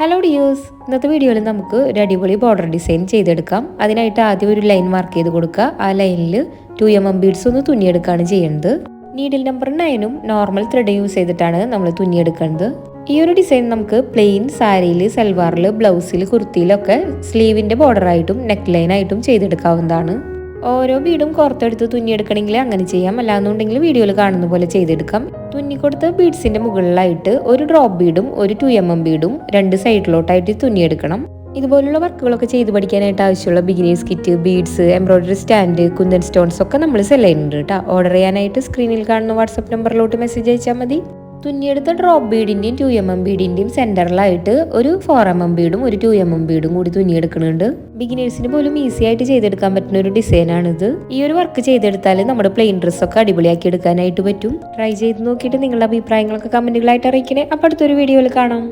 Hello dears ഇന്നത്തെ വീഡിയോയിൽ നമുക്ക് ഒരു അടിപൊളി ബോർഡർ ഡിസൈൻ ചെയ്തെടുക്കാം. അതിനായിട്ട് ആദ്യം ഒരു ലൈൻ മാർക്ക് ചെയ്ത് കൊടുക്കുക. ആ ലൈനിൽ ടു എം എം ബീഡ്സ് ഒന്ന് തുന്നിയെടുക്കുകയാണ് ചെയ്യുന്നത് നീഡിൽ നമ്പർ നയനും നോർമൽ ത്രെഡ് യൂസ് ചെയ്തിട്ടാണ് നമ്മൾ തുന്നിയെടുക്കുന്നത്. ഈ ഒരു ഡിസൈൻ നമുക്ക് പ്ലെയിൻ സാരിയിൽ സൽവാറിൽ ബ്ലൗസിൽ കുർത്തിയിലൊക്കെ സ്ലീവിന്റെ ബോർഡറായിട്ടും നെക്ക് ലൈനായിട്ടും ചെയ്തെടുക്കാവുന്നതാണ്. ഓരോ ബീഡും പുറത്തെടുത്ത് തുന്നിയെടുക്കണമെങ്കിൽ അങ്ങനെ ചെയ്യാം. അല്ലാന്നുണ്ടെങ്കിൽ വീഡിയോയിൽ കാണുന്ന പോലെ ചെയ്തെടുക്കാം. തുന്നിക്കൊടുത്ത ബീഡ്സിന്റെ മുകളിലായിട്ട് ഒരു ഡ്രോപ്പ് ബീഡും ഒരു ടു എം എം ബീഡും രണ്ട് സൈഡിലോട്ടായിട്ട് തുന്നിയെടുക്കണം. ഇതുപോലുള്ള വർക്കുകളൊക്കെ ചെയ്ത് പഠിക്കാനായിട്ട് ആവശ്യമുള്ള beginners kit beads embroidery stand kundan stones ഒക്കെ നമ്മൾ സെൽ ചെയ്യുന്നുണ്ട് കേട്ടോ. ഓർഡർ ചെയ്യാനായിട്ട് സ്ക്രീനിൽ കാണുന്ന വാട്സപ്പ് നമ്പറിലോട്ട് മെസ്സേജ് അയച്ചാൽ മതി. തുന്നിയെടുത്ത ഡ്രോപ്പ് ബീഡിന്റെയും ടു എം എം ബീഡിന്റെയും സെന്ററിലായിട്ട് ഒരു ഫോർ എം എം ബീഡും ഒരു ടു എം എം ബീഡും കൂടി തുന്നിയെടുക്കുന്നുണ്ട്. ബിഗിനേഴ്സിന് പോലും ഈസി ആയിട്ട് ചെയ്തെടുക്കാൻ പറ്റുന്ന ഒരു ഡിസൈനാണിത് ഈ ഒരു വർക്ക് ചെയ്തെടുത്താൽ നമ്മുടെ പ്ലെയിൻ ഡ്രസ്സൊക്കെ അടിപൊളിയാക്കി എടുക്കാനായിട്ട് പറ്റും. ട്രൈ ചെയ്ത് നോക്കിയിട്ട് നിങ്ങളുടെ അഭിപ്രായങ്ങളൊക്കെ കമന്റുകളായിട്ട് അറിയിക്കണേ. അപ്പോൾ അടുത്തൊരു വീഡിയോയിൽ കാണാം.